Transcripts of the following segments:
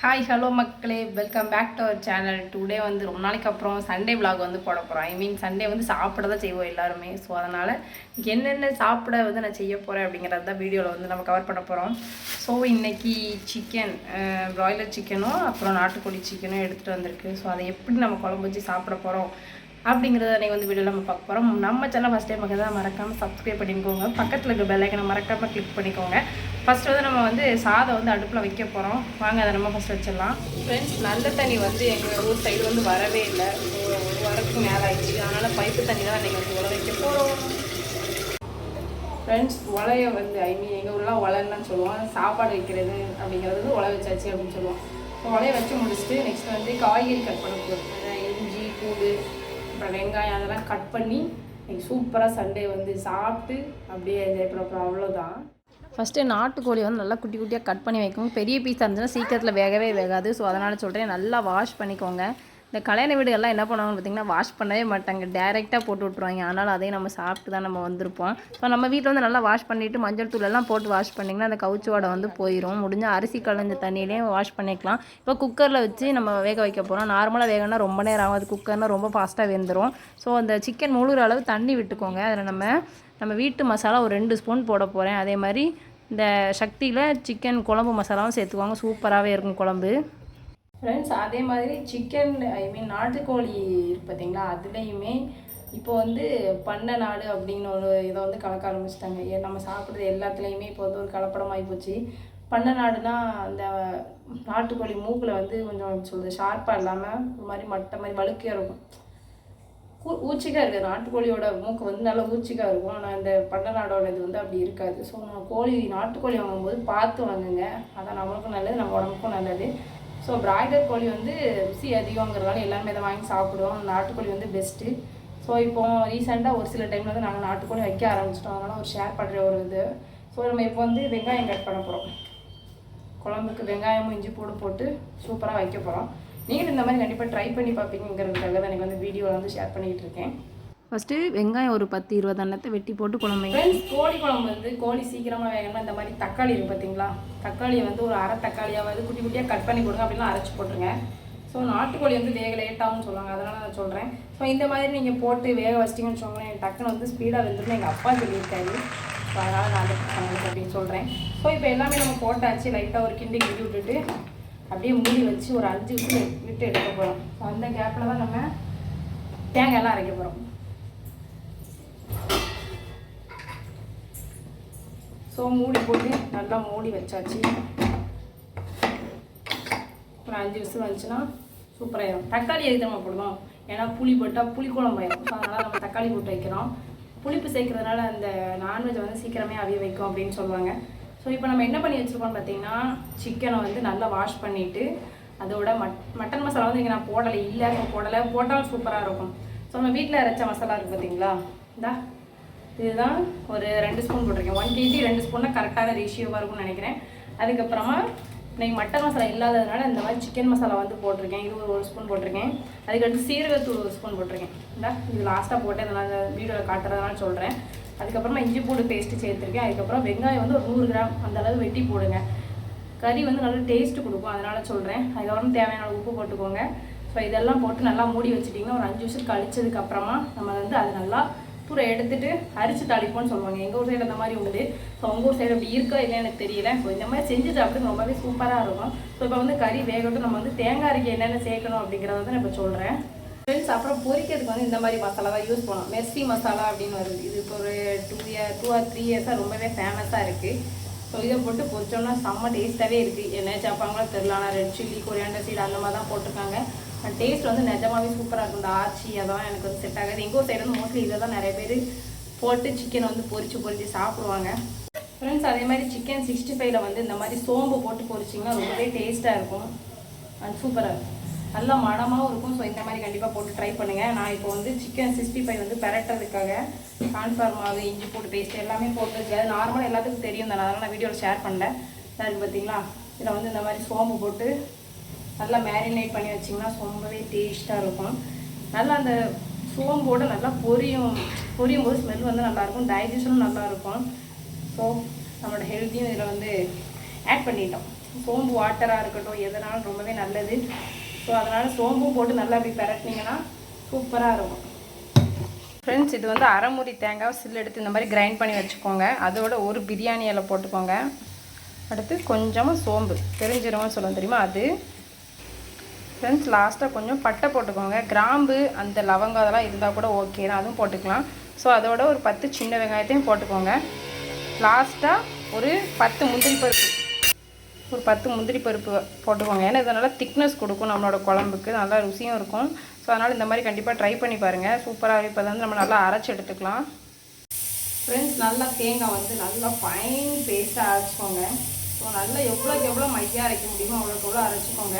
Hi hello மக்களே. Welcome back to our channel today வந்து ரொம்ப நாளைக்கு அப்புறம் சண்டே விலாக் வந்து போட போகிறோம் ஐ மீன் சண்டே வந்து சாப்பிட தான் செய்வோம் எல்லாருமே. ஸோ அதனால் என்னென்ன சாப்பிட வந்து நான் செய்ய போகிறேன் அப்படிங்கிறது தான் வீடியோவில் வந்து நம்ம கவர் பண்ண போகிறோம் ஸோ இன்றைக்கி சிக்கன் ப்ராய்லர் சிக்கனும் அப்புறம் நாட்டுக்கோழி சிக்கனும் எடுத்துகிட்டு வந்திருக்கு. ஸோ அதை எப்படி நம்ம குழம்பு வச்சு சாப்பிட போகிறோம் அப்படிங்கிறத அன்றைக்கி வந்து வீடியோவில் நம்ம பார்க்க போகிறோம் நம்ம சேனல் ஃபஸ்ட் டைம் பார்க்க தான் மறக்காமல் சப்ஸ்கிரைப் பண்ணிக்கோங்க. பக்கத்தில் இருக்க பெல்லைக்கனை மறக்காமல் கிளிக் பண்ணிக்கோங்க. ஃபஸ்ட்டு வந்து நம்ம வந்து சாதம் வந்து அடுப்பில் வைக்க போகிறோம் வாங்க அதை நம்ம ஃபஸ்ட் வச்சிடலாம். ஃப்ரெண்ட்ஸ் நல்ல தண்ணி வந்து எங்கள் ஊர் சைடு வந்து வரவே இல்லை. ஒரு வாரத்துக்கு மேலே ஆயிடுச்சு. அதனால் பைப்பு தண்ணி தான் அன்றைக்கி வந்து உழ வைக்க போகிறோம் ஃப்ரெண்ட்ஸ் உலைய வந்து ஐ மீன் எங்கள் ஊர்லாம் உலன்னு சொல்லுவோம். சாப்பாடு வைக்கிறது அப்படிங்கிறது வந்து உலை வச்சாச்சு அப்படின்னு சொல்லுவோம். உலைய வச்சு முடிச்சுட்டு நெக்ஸ்ட் வந்து காய்கறி கட் பண்ண போகிறோம் இஞ்சி பூண்டு அப்புறம் வெங்காயம் அதெல்லாம் கட் பண்ணி இன்னைக்கு சூப்பராக சண்டே வந்து சாப்பிட்டு அப்படியே என்ஜாய் பண்ண போகிறோம் அவ்வளோதான் ஃபஸ்ட்டு நாட்டுக்கோழி வந்து நல்லா குட்டி குட்டியாக கட் பண்ணி வைக்கணும். பெரிய பீஸாக இருந்துச்சுன்னா சீக்கிரத்தில் வேகவே வேகாது. ஸோ அதனால் சொல்கிறேன் நல்லா வாஷ் பண்ணிக்கோங்க. இந்த கல்யாண வீடுகள்லாம் என்ன பண்ணுவாங்கன்னு பார்த்தீங்கன்னா வாஷ் பண்ணவே மாட்டாங்க. டேரெக்டாக போட்டு விட்ருவாங்க அதனால் அதையும் நம்ம சாப்பிட்டு தான் நம்ம வந்திருப்போம். ஸோ நம்ம வீட்டில் வந்து நல்லா வாஷ் பண்ணிவிட்டு மஞ்சள் தூள் எல்லாம் போட்டு வாஷ் பண்ணிங்கன்னா அந்த கவுச்சு வடை வந்து போயிடும் முடிஞ்ச அரிசி களைஞ்ச தண்ணியிலையும் வாஷ் பண்ணிக்கலாம். இப்போ குக்கரில் வச்சு நம்ம வேக வைக்க போகிறோம் நார்மலாக வேகனா ரொம்ப நேரம் ஆகும் அது குக்கர்னால் ரொம்ப ஃபாஸ்ட்டாக வெந்துடும் ஸோ அந்த சிக்கன் முழுகிற அளவு தண்ணி விட்டுக்கோங்க. அதில் நம்ம நம்ம வீட்டு மசாலா ஒரு ரெண்டு ஸ்பூன் போட போகிறேன் அதே மாதிரி இந்த சக்தியில் சிக்கன் குழம்பு மசாலாவும் சேர்த்துக்குவாங்க. சூப்பராகவே இருக்கும் குழம்பு. ஃப்ரெண்ட்ஸ் அதே மாதிரி சிக்கன் ஐ மீன் நாட்டுக்கோழி இருக்கு பார்த்தீங்களா அதுலேயுமே இப்போ வந்து பண்ணை நாடு அப்படின்னு ஒரு இதை வந்து கலக்க ஆரம்பிச்சிட்டாங்க. ஏ நம்ம சாப்பிட்றது எல்லாத்துலேயுமே இப்போ வந்து ஒரு கலப்படமாகி போச்சு. பண்ணை நாடுனா அந்த நாட்டுக்கோழி மூக்கில் வந்து கொஞ்சம் சொல்கிறது ஷார்ப்பாக இல்லாமல் ஒரு மாதிரி மட்டை மாதிரி வழுக்கையாக இருக்கும். ஊச்சிக்காக இருக்குது. நாட்டுக்கோழியோட மூக்கு வந்து நல்லா ஊச்சிக்காக இருக்கும். ஆனால் இந்த பண்ணை நாடோட இது வந்து அப்படி இருக்காது. ஸோ நம்ம கோழி நாட்டுக்கோழி வாங்கும்போது பார்த்து வாங்குங்க. அதான் நம்மளுக்கும் நல்லது நம்ம உடம்புக்கும் நல்லது. ஸோ பிராய்லர் கோழி வந்து ருசி அதிகங்கிறதால எல்லாருமே இதை வாங்கி சாப்பிடுவோம். நாட்டுக்கோழி வந்து பெஸ்ட்டு ஸோ இப்போ ரீசெண்டாக ஒரு சில டைமில் வந்து நாங்கள் நாட்டுக்கோழி வைக்க ஆரம்பிச்சிட்டோம். அதனால் ஒரு ஷேர் பண்ணுற ஒரு இது. ஸோ நம்ம இப்போ வந்து வெங்காயம் கட் பண்ண போகிறோம் குழம்புக்கு வெங்காயமும் இஞ்சி பூடு போட்டு சூப்பராக வைக்க போகிறோம் நீங்களும் இந்த மாதிரி கண்டிப்பாக ட்ரை பண்ணி பார்ப்பீங்கிறதுக்காக தான் எனக்கு வந்து வீடியோவில் வந்து ஷேர் பண்ணிக்கிட்டு இருக்கேன். ஃபஸ்ட்டு வெங்காயம் ஒரு பத்து இருபது எண்ணத்தை வெட்டி போட்டு குழம்பு ஃப்ரெண்ட்ஸ் கோழி குழம்பு வந்து கோழி சீக்கிரமாக வேகணும்னா இந்த மாதிரி தக்காளி இருக்கு பார்த்தீங்களா தக்காளியை வந்து ஒரு அரை தக்காளியாவது குட்டி குட்டியாக கட் பண்ணி கொடுங்க அப்படின்னா அரைச்சி போட்டுருங்க. ஸோ நாட்டுக்கோழி வந்து வேக லேட்டாகும்னு சொல்லுவாங்க அதனால் நான் சொல்கிறேன் ஸோ இந்த மாதிரி நீங்கள் போட்டு வேக வச்சிட்டிங்கன்னு வச்சுக்கோங்களேன் டக்குன்னு வந்து ஸ்பீடாக வெந்துடும் எங்கள் அப்பா சொல்லியிருக்காரு. ஸோ அதனால் நான் அப்படின்னு சொல்கிறேன் ஸோ இப்போ எல்லாமே நம்ம போட்டாச்சு லைட்டாக ஒரு கிண்டி கிண்டி விட்டுட்டு அப்படியே மூடி வச்சு ஒரு அஞ்சு விட்டு விட்டு எடுக்க போகிறோம் ஸோ அந்த கேப்பில் தான் நம்ம தேங்காயெல்லாம் அரைக்க போகிறோம் ஸோ மூடி போட்டு நல்லா மூடி வச்சாச்சு. ஒரு அஞ்சு விசில் வந்துச்சுன்னா சூப்பராகிடும் தக்காளி எதுக்கு நம்ம போடுவோம் ஏன்னா புளி போட்டால் புளி குழம்பாயிடும் ஸோ அதனால் நம்ம தக்காளி போட்டு வைக்கிறோம். புளிப்பு சேர்க்கறதுனால அந்த நான்வெஜ் வந்து சீக்கிரமே அவிய வைக்கும் அப்படின்னு சொல்லுவாங்க. ஸோ இப்போ நம்ம என்ன பண்ணி வச்சுருக்கோம்னு பார்த்தீங்கன்னா சிக்கனை வந்து நல்லா வாஷ் பண்ணிவிட்டு அதோட மட் மட்டன் மசாலா வந்து இங்கே நான் போடலை. இல்லை நம்ம போடலை. போட்டாலும் சூப்பராக இருக்கும். ஸோ நம்ம வீட்டில் அரைச்ச மசாலா இருக்குது பார்த்தீங்களா? இந்தா இதுதான் ஒரு ரெண்டு ஸ்பூன் போட்டிருக்கேன். ஒன் கேஜி ரெண்டு ஸ்பூன்னா கரெக்டான ரேஷியோவாக இருக்கும்னு நினைக்கிறேன். அதுக்கப்புறமா இன்றைக்கி மட்டன் மசாலா இல்லாததுனால இந்த மாதிரி சிக்கன் மசாலா வந்து போட்டிருக்கேன். இது ஒரு ஒரு ஸ்பூன் போட்டிருக்கேன் அதுக்கடுத்து சீரகத்தூள் ஒரு ஸ்பூன் போட்டிருக்கேன். இந்தா இது லாஸ்ட்டாக போட்டு அதை நான் வீடியோவில் காட்டுறதுனால சொல்கிறேன் அதுக்கப்புறமா இஞ்சி பூண்டு பேஸ்ட்டு சேர்த்துருக்கேன். அதுக்கப்புறம் வெங்காயம் வந்து ஒரு நூறு கிராம் அந்த அளவு வெட்டி போடுங்க. கறி வந்து நல்லா டேஸ்ட்டு கொடுக்கும். அதனால் சொல்கிறேன் அதுக்கப்புறம் தேவையான உப்பு போட்டுக்கோங்க. ஸோ இதெல்லாம் போட்டு நல்லா மூடி வச்சுட்டிங்கன்னா ஒரு அஞ்சு வருஷம் கழிச்சதுக்கப்புறமா நம்ம வந்து அது நல்லா பூரா எடுத்துட்டு அரிச்சு தாளிப்போம்னு சொல்லுவாங்க. எங்கள் ஊர் சைடு அந்த மாதிரி உண்டு. ஸோ உங்கள் ஊர் சைடு அப்படி இருக்கா இல்லைன்னு எனக்கு தெரியல. ஸோ இந்த மாதிரி செஞ்சு சாப்பிட்டு ரொம்பவே சூப்பராக இருக்கும். ஸோ இப்போ வந்து கறி வேகட்டும். நம்ம வந்து தேங்காய் அரைக்க என்னென்ன சேர்க்கணும் அப்படிங்கிறத வந்து நான் இப்போ சொல்கிறேன் ஃப்ரெண்ட்ஸ் அப்புறம் பொரிக்கிறதுக்கு வந்து இந்த மாதிரி மசாலா தான் யூஸ் பண்ணோம். மெர்சி மசாலா அப்படின்னு வருது. இது இப்போ ஒரு two year two or three இயர்ஸாக ரொம்பவே ஃபேமஸாக இருக்குது ஸோ இதை போட்டு பொரிச்சோம்னா செம்ம டேஸ்ட்டாகவே இருக்குது என்ன சாப்பாங்களோ தெரில ஆனால் ரெட் சில்லி கொரியாண்டர் சீடு அந்த மாதிரி தான் போட்டிருக்காங்க. டேஸ்ட் வந்து நிஜமாவே சூப்பராக இருக்கும். இந்த ஆச்சி அதெல்லாம் எனக்கு வந்து செட் ஆகாது. எங்கள் ஊர் சைடு வந்து மோஸ்ட்லி இதை தான் நிறைய பேர் போட்டு சிக்கன் வந்து பொரித்து பொரித்து சாப்பிடுவாங்க. ஃப்ரெண்ட்ஸ் அதே மாதிரி சிக்கன் சிக்ஸ்டி ஃபைவ்ல வந்து இந்த மாதிரி சோம்பு போட்டு பொரிச்சிங்கன்னா ரொம்பவே டேஸ்ட்டாக இருக்கும். அண்ட் சூப்பராக இருக்கும். நல்லா மனமாகவும் இருக்கும். ஸோ இந்த மாதிரி கண்டிப்பாக போட்டு ட்ரை பண்ணுங்கள் நான் இப்போ வந்து சிக்கன் சிக்ஸ்டி ஃபைவ் வந்து பரட்டுறதுக்காக கான்ஃபார் மாவு இஞ்சி போட்டு பேஸ்ட் எல்லாமே போட்டு வச்சு அது நார்மலாக எல்லாத்துக்கும் தெரியும் தானே. அதனால் நான் வீடியோவில் ஷேர் பண்ணேன் அதுக்கு பார்த்தீங்களா இதில் வந்து இந்த மாதிரி சோம்பு போட்டு நல்லா மேரினேட் பண்ணி வச்சிங்கன்னா ரொம்பவே டேஸ்ட்டாக இருக்கும். நல்லா அந்த சோம்போட நல்லா பொரியும் பொரியும் போது ஸ்மெல் வந்து நல்லாயிருக்கும் டைஜஷனும் நல்லாயிருக்கும் ஸோ நம்மளோட ஹெல்த்தியும் இதில் வந்து ஆட் பண்ணிட்டோம். சோம்பு வாட்டராக இருக்கட்டும் எதனாலும் ரொம்பவே நல்லது. ஸோ அதனால் சோம்பும் போட்டு நல்லா அப்படி பரட்டினீங்கன்னா சூப்பராக இருக்கும். ஃப்ரெண்ட்ஸ் இது வந்து அரைமுறி தேங்காய் சில்லு எடுத்து இந்த மாதிரி கிரைண்ட் பண்ணி வச்சுக்கோங்க. அதோட ஒரு பிரியாணி இலை போட்டுக்கோங்க. அடுத்து கொஞ்சமாக சோம்பு. பெருஞ்சீரகம்னு சொல்லுவோம் தெரியுமா அது? ஃப்ரெண்ட்ஸ் லாஸ்ட்டாக கொஞ்சம் பட்டை போட்டுக்கோங்க. கிராம்பு அந்த லவங்கம் அதெல்லாம் இருந்தால் கூட ஓகே தான். அதுவும் போட்டுக்கலாம். ஸோ அதோட ஒரு பத்து சின்ன வெங்காயத்தையும் போட்டுக்கோங்க. லாஸ்ட்டாக ஒரு பத்து முந்திரி பருப்பு. ஒரு பத்து முந்திரி பருப்பு போட்டுக்கோங்க. ஏன்னா இது நல்லா திக்னஸ் கொடுக்கும் நம்மளோட குழம்புக்கு. நல்லா ருசியும் இருக்கும். ஸோ அதனால் இந்த மாதிரி கண்டிப்பாக ட்ரை பண்ணி பாருங்கள் சூப்பராக இப்போ வந்து நம்ம நல்லா அரைச்சி எடுத்துக்கலாம். ஃப்ரெண்ட்ஸ் நல்லா தேங்காய் வந்து நல்லா ஃபைன் பேஸ்ட்டாக அரைச்சிக்கோங்க. ஸோ நல்லா எவ்வளோக்கு எவ்வளோ மையாக அரைக்க முடியுமோ அவ்வளோக்கு எவ்வளோ அரைச்சிக்கோங்க.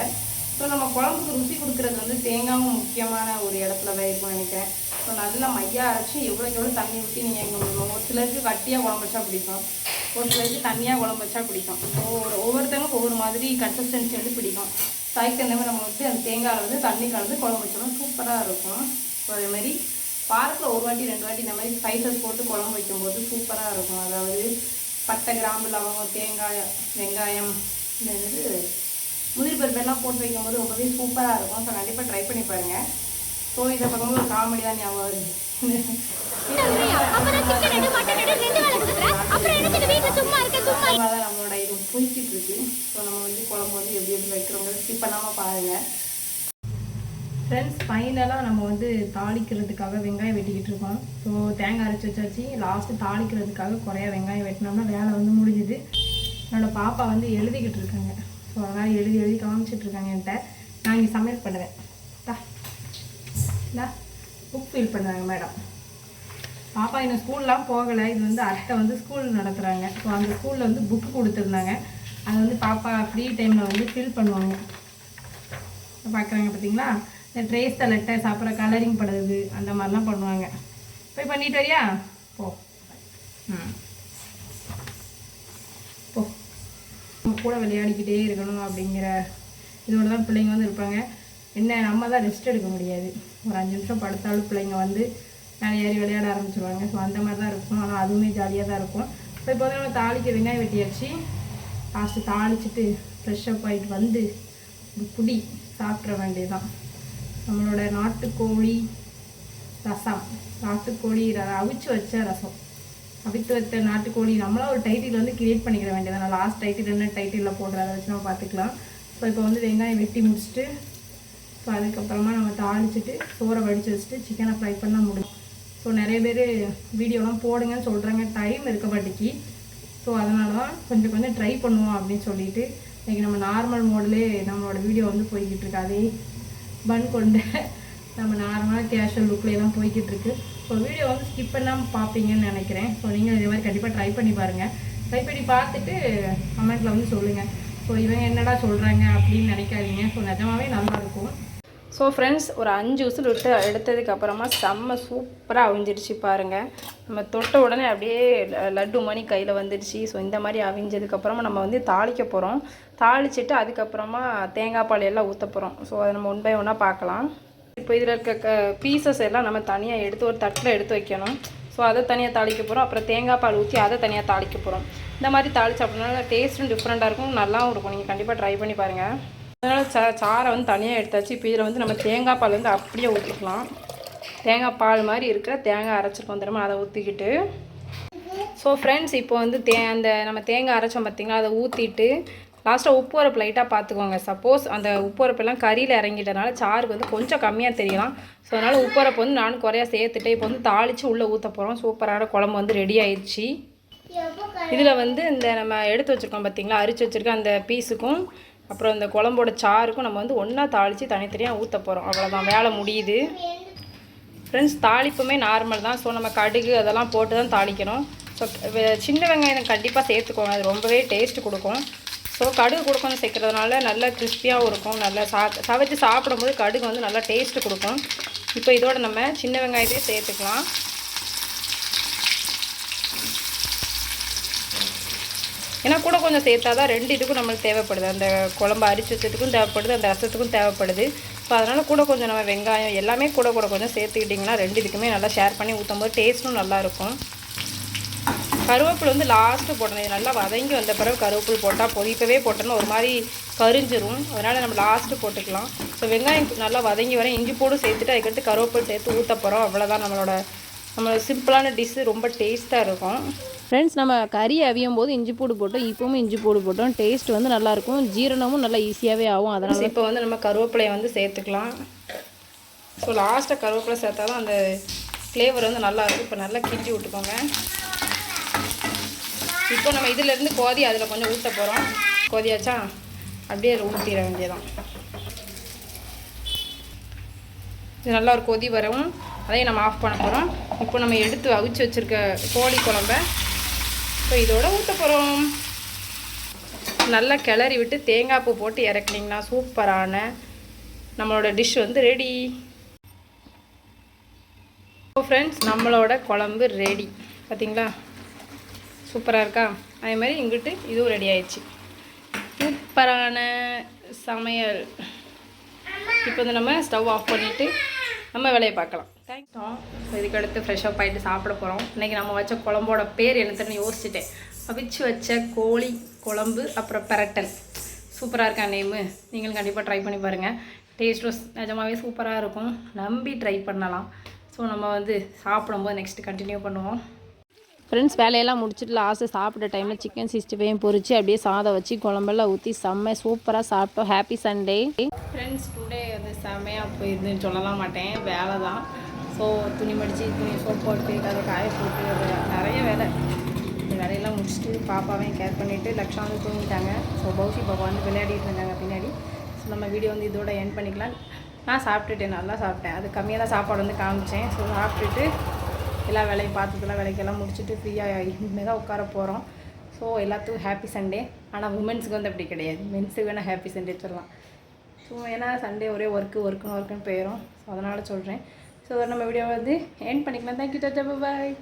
ஸோ நம்ம குழம்புக்கு ருசி கொடுக்குறது வந்து தேங்காயும் முக்கியமான ஒரு இடத்துல தான் இருக்கும்னு நினைக்கிறேன். ஸோ நல்லா மையாக அரைச்சி எவ்வளோக்கு எவ்வளோ தண்ணி ஊற்றி நீங்கள் எங்கள் ஒரு சிலருக்கு கட்டியாக குழம்பு வச்சா பிடிக்கும். ஒரு சிலருக்கு தண்ணியாக குழம்பு வச்சா பிடிக்கும். ஒவ்வொரு ஒவ்வொருத்தவங்க ஒவ்வொரு மாதிரி கன்சிஸ்டன்சி வந்து பிடிக்கும். தாய்க்கு தகுந்த மாதிரி நம்ம வந்து அந்த தேங்காயில் வந்து தண்ணி கலந்து குழம்பு வச்சோம்னா சூப்பராக இருக்கும். ஸோ அதேமாதிரி வாரத்தில் ஒரு வாட்டி ரெண்டு வாட்டி இந்த மாதிரி ஸ்பைசஸ் போட்டு குழம்பு வைக்கும்போது சூப்பராக இருக்கும். அதாவது பட்டை கிராம்பு லவங்கம் தேங்காய் வெங்காயம் இந்த இது முந்திரி போட்டு வைக்கும்போது ரொம்பவே சூப்பராக இருக்கும். ஸோ கண்டிப்பாக ட்ரை பண்ணி பாருங்கள் ஸோ இதை பார்க்கும்போது ஒரு காமெடி தான் ஞாபகம் வருது நம்மளோட இது இருக்கு ஸோ நம்ம வந்து குழம்பு வந்து எப்படி எப்படி வைக்கிறோங்க ஸ்கிப் பண்ணாமல் பாருங்கள் ஃப்ரெண்ட்ஸ் ஃபைனலாக நம்ம வந்து தாளிக்கிறதுக்காக வெங்காயம் வெட்டிக்கிட்டு இருக்கோம். ஸோ தேங்காய் அரைச்சி வச்சாச்சு. லாஸ்ட்டு தாளிக்கிறதுக்காக குறையா வெங்காயம் வெட்டினோம்னா வேலை வந்து முடிஞ்சுது. என்னோட பாப்பா வந்து எழுதிக்கிட்டு இருக்காங்க. ஸோ அதனால் எழுதி எழுதி காமிச்சிட்டு இருக்காங்க என்கிட்ட. நான் இங்கே சமையல் பண்ணுவேன். தா புக் ஃபில் பண்ணுறாங்க மேடம் பாப்பா இன்னும் ஸ்கூல்லாம் போகலை. இது வந்து அத்தை வந்து ஸ்கூல் நடத்துகிறாங்க ஸோ அந்த ஸ்கூலில் வந்து புக்கு கொடுத்துருந்தாங்க. அது வந்து பாப்பா ஃப்ரீ டைமில் வந்து ஃபில் பண்ணுவாங்க. பார்க்குறாங்க பார்த்தீங்களா? இந்த ட்ரேஸ் தலட்டை சாப்பிட்ற கலரிங் பண்ணுறது அந்த மாதிரிலாம் பண்ணுவாங்க. போய் பண்ணிட்டு வரியா? போ. ம். போ. நம்ம கூட விளையாடிக்கிட்டே இருக்கணும் அப்படிங்கிற இதோட தான் பிள்ளைங்க வந்து இருப்பாங்க. என்ன நம்ம தான் ரெஸ்ட் எடுக்க முடியாது. ஒரு அஞ்சு நிமிஷம் படுத்தாலும் பிள்ளைங்க வந்து மேலே ஏறி விளையாட ஆரம்பிச்சிருவாங்க. ஸோ அந்த மாதிரி தான் இருக்கும். ஆனால் அதுவுமே ஜாலியாக தான் இருக்கும். ஸோ இப்போ வந்து நம்ம தாளிக்க வெங்காயம் வெட்டியாச்சு லாஸ்ட்டு தாளிச்சிட்டு ஃப்ரெஷ்அப் ஆகிட்டு வந்து புடி சாப்பிட்ற வேண்டியதுதான். நம்மளோட நாட்டுக்கோழி ரசம். நாட்டுக்கோழி ர- அவிச்சு வச்ச ரசம். அவித்து வச்ச நாட்டுக்கோழி நம்மளாம் ஒரு டைட்டில் வந்து கிரியேட் பண்ணிக்கிற வேண்டியதான் லாஸ்ட் டைட்டில் என்ன டைட்டிலில் போடுற அதை வச்சு நம்ம பார்த்துக்கலாம். ஸோ இப்போ வந்து வெங்காயம் வெட்டி முடிச்சுட்டு ஸோ அதுக்கப்புறமா நம்ம தாளிச்சிட்டு சோறை வடித்து வச்சுட்டு சிக்கனை ஃப்ரை பண்ண முடியும். ஸோ நிறைய பேர் வீடியோலாம் போடுங்கன்னு சொல்கிறாங்க டைம் இருக்க ஸோ அதனால தான் கொஞ்சம் கொஞ்சம் ட்ரை பண்ணுவோம் அப்படின்னு சொல்லிட்டு இன்றைக்கி நம்ம நார்மல் மோடிலே நம்மளோட வீடியோ வந்து போய்கிட்டு இருக்கு. அதே பன் கொண்டு நம்ம நார்மலாக கேஷுவல் லுக்லேயே தான் போய்கிட்டு இருக்கு. ஸோ வீடியோ வந்து ஸ்கிப் பண்ணாமல் பார்ப்பீங்கன்னு நினைக்கிறேன். ஸோ நீங்கள் இதே மாதிரி கண்டிப்பாக ட்ரை பண்ணி பாருங்கள் ட்ரை பண்ணி பார்த்துட்டு கமெண்ட்டில் வந்து சொல்லுங்கள் ஸோ இவங்க என்னடா சொல்கிறாங்க அப்படின்னு நினைக்காதீங்க. ஸோ நிஜமாவே நல்லாயிருக்கும் ஸோ ஃப்ரெண்ட்ஸ் ஒரு அஞ்சு விசில் விட்டு எடுத்ததுக்கப்புறமா செம்ம சூப்பராக அவிஞ்சிருச்சு பாருங்கள் நம்ம தொட்ட உடனே அப்படியே லட்டு மணி கையில் வந்துடுச்சு. ஸோ இந்த மாதிரி அவிஞ்சதுக்கப்புறமா நம்ம வந்து தாளிக்க போகிறோம் தாளிச்சிட்டு அதுக்கப்புறமா தேங்காய் பால் எல்லாம் ஊற்ற போகிறோம் ஸோ அதை நம்ம ஒன் பை ஒன்னாக பார்க்கலாம். இப்போ இதில் இருக்க க பீசஸ் எல்லாம் நம்ம தனியாக எடுத்து ஒரு தட்டில் எடுத்து வைக்கணும். ஸோ அதை தனியாக தாளிக்க போகிறோம் அப்புறம் தேங்காய் பால் ஊற்றி அதை தனியாக தாளிக்க போகிறோம் இந்த மாதிரி தாளிச்சு அப்படின்னா டேஸ்ட்டும் டிஃப்ரெண்ட்டாக இருக்கும். நல்லாவும் இருக்கும். நீங்கள் கண்டிப்பாக ட்ரை பண்ணி பாருங்கள் அதனால் சா சாரை வந்து தனியாக எடுத்தாச்சு. இப்போ இதில் வந்து நம்ம தேங்காய் பால் வந்து அப்படியே ஊற்றிக்கலாம் தேங்காய் பால் மாதிரி இருக்கிற தேங்காய் அரைச்சிருக்கோம் தினமும் அதை ஊற்றிக்கிட்டு ஸோ ஃப்ரெண்ட்ஸ் இப்போ வந்து தே அந்த நம்ம தேங்காய் அரைச்சோம் பார்த்திங்களா அதை ஊற்றிட்டு லாஸ்ட்டாக உப்பு உரப்பு லைட்டாக பார்த்துக்கோங்க சப்போஸ் அந்த உப்பு உரப்பெல்லாம் கறியில் இறங்கிட்டனால சாருக்கு வந்து கொஞ்சம் கம்மியாக தெரியலாம். ஸோ அதனால் உப்பு உரப்பு வந்து நானும் குறையா சேர்த்துட்டு இப்போ வந்து தாளித்து உள்ளே ஊற்ற போகிறோம் சூப்பரான குழம்பு வந்து ரெடி ஆயிடுச்சு இதில் வந்து இந்த நம்ம எடுத்து வச்சுருக்கோம் பார்த்தீங்களா அரிச்சு வச்சுருக்க அந்த பீஸுக்கும் அப்புறம் இந்த குழம்போட சாருக்கும் நம்ம வந்து ஒன்றா தாளித்து தனித்தனியாக ஊற்ற போகிறோம் அவ்வளோதான் வேலை முடியுது. ஃப்ரெண்ட்ஸ் தாளிப்புமே நார்மல் தான். ஸோ நம்ம கடுகு அதெல்லாம் போட்டு தான் தாளிக்கணும் ஸோ சின்ன வெங்காயம் கண்டிப்பாக சேர்த்துக்கோங்க. அது ரொம்பவே டேஸ்ட் கொடுக்கும். ஸோ கடுகு கொடுக்கணும் சேர்க்குறதுனால நல்லா கிறிஸ்பியாகவும் இருக்கும். நல்லா சா சவைச்சு சாப்பிடும்போது கடுகு வந்து நல்லா டேஸ்ட்டு கொடுக்கும். இப்போ இதோட நம்ம சின்ன வெங்காயத்தையே சேர்த்துக்கலாம். ஏன்னா கூட கொஞ்சம் சேர்த்தா தான் ரெண்டு இதுக்கும் நம்மளுக்கு தேவைப்படுது. அந்த குழம்பு அரிச்சு வச்சதுக்கும் தேவைப்படுது அந்த ரசத்துக்கும் தேவைப்படுது. ஸோ அதனால் கூட கொஞ்சம் நம்ம வெங்காயம் எல்லாமே கூட கூட கொஞ்சம் சேர்த்துக்கிட்டிங்கன்னா ரெண்டு இதுக்குமே நல்லா ஷேர் பண்ணி ஊற்றும் போது டேஸ்ட்டும் நல்லாயிருக்கும். கருவேப்பில் வந்து லாஸ்ட்டு போடணும். இது நல்லா வதங்கி வந்த பிறகு கருவேப்பில் போட்டால் போதும். இப்போவே போட்டோன்னா ஒரு மாதிரி கரிஞ்சிரும். அதனால் நம்ம லாஸ்ட்டு போட்டுக்கலாம். ஸோ வெங்காயம் நல்லா வதங்கி வர இஞ்சி போடும் சேர்த்துட்டு அதுக்கடுத்து கருவேப்பிலை சேர்த்து ஊற்ற போகிறோம் அவ்வளோதான் நம்மளோட நம்மளோட சிம்பிளான டிஷ்ஷு ரொம்ப டேஸ்ட்டாக இருக்கும். ஃப்ரெண்ட்ஸ் நம்ம கறி அவியும் போது இஞ்சி பூடு போட்டோம் இப்போவும் இஞ்சி பூடு போட்டோம். டேஸ்ட் வந்து நல்லாயிருக்கும் ஜீரணமும் நல்லா ஈஸியாகவே ஆகும். அதனால் இப்போ வந்து நம்ம கருவேப்பிலையை வந்து சேர்த்துக்கலாம். ஸோ லாஸ்ட்டாக கருவேப்பிலை சேர்த்தா தான் அந்த ஃப்ளேவர் வந்து நல்லாயிருக்கும் இப்போ நல்லா கிஞ்சி விட்டுக்கோங்க. இப்போ நம்ம இதிலேருந்து கோதி அதில் கொஞ்சம் ஊற்ற போகிறோம் கோதியாச்சா அப்படியே அதில் ஊற்றிட வேண்டியதான் இது நல்லா ஒரு கொதி வரவும் அதையும் நம்ம ஆஃப் பண்ண போகிறோம் இப்போ நம்ம எடுத்து அவிச்சு வச்சுருக்க கோழி குழம்ப இப்போ இதோட ஊற்ற போகிறோம் நல்லா கிளறி விட்டு தேங்காய் பூ போட்டு இறக்குனிங்கன்னா சூப்பரான நம்மளோட டிஷ் வந்து ரெடி ஃப்ரெண்ட்ஸ் நம்மளோட குழம்பு ரெடி பார்த்தீங்களா சூப்பராக இருக்கா? அதே மாதிரி இங்கிட்டு இதுவும் ரெடி ஆயிடுச்சு. சூப்பரான சமையல். இப்போ வந்து நம்ம ஸ்டவ் ஆஃப் பண்ணிவிட்டு நம்ம வேலையை பார்க்கலாம். தேங்க்ஸ் இதுக்கு அடுத்து ஃப்ரெஷ்ஷப் ஆகிட்டு சாப்பிட போகிறோம் இன்றைக்கி நம்ம வச்ச குழம்போட பேர் என்னத்துன்னு யோசிச்சுட்டேன். அவிச்சு வச்ச கோழி குழம்பு அப்புறம் பெரட்டல். சூப்பராக இருக்கா நேமு நீங்களும் கண்டிப்பாக ட்ரை பண்ணி பாருங்கள் டேஸ்ட்டும் நிஜமாவே சூப்பராக இருக்கும். நம்பி ட்ரை பண்ணலாம். ஸோ நம்ம வந்து சாப்பிடும்போது நெக்ஸ்ட்டு கண்டினியூ பண்ணுவோம். ஃப்ரெண்ட்ஸ் வேலையெல்லாம் முடிச்சுட்டு லாஸ்ட்டு சாப்பிட்ட டைமில் சிக்கன் சிக்ஸ்டி ஃபைவ் பொறிச்சு அப்படியே சாதம் வச்சு குழம்பெல்லாம் ஊற்றி செம்ம சூப்பராக சாப்பிட்டோம். ஹாப்பி சண்டே ஃப்ரெண்ட்ஸ் டுடே வந்து செம்மையாக போயிருந்துன்னு சொல்லலாம் மாட்டேன். வேலை தான் ஸோ துணி மடித்து துணி சோப் போட்டு அதை காய போட்டு அது நிறைய வேலை. இந்த வேலையெல்லாம் முடிச்சுட்டு பாப்பாவையும் கேர் பண்ணிவிட்டு லக்ஷா வந்து தூங்கிட்டாங்க. ஸோ பௌஷி பாப்பா வந்து விளையாடிட்டு இருந்தாங்க பின்னாடி. ஸோ நம்ம வீடியோ வந்து இதோட என் பண்ணிக்கலாம். நான் சாப்பிட்டுட்டேன் நல்லா சாப்பிட்டேன். அது கம்மியாக தான் சாப்பாடு வந்து காமிச்சேன். ஸோ சாப்பிட்டுட்டு எல்லா வேலையும் பார்த்துக்கலாம் வேலைக்கெல்லாம் முடிச்சுட்டு ஃப்ரீயாக இனிமேல் தான் உட்கார போகிறோம் ஸோ எல்லாத்துக்கும் ஹாப்பி சண்டே ஆனால் உமன்ஸுக்கு வந்து அப்படி கிடையாது. மென்ஸுக்கு வேணால் ஹாப்பி சண்டே சொல்லலாம் ஸோ ஏன்னா சண்டே ஒரே ஒர்க்கு ஒர்க்குன்னு ஒர்க்குன்னு போயிடும் ஸோ அதனால் சொல்கிறேன் ஸோ நம்ம வீடியோ வந்து என் பண்ணிக்கலாம். தேங்க்யூ டாட்டா பாய்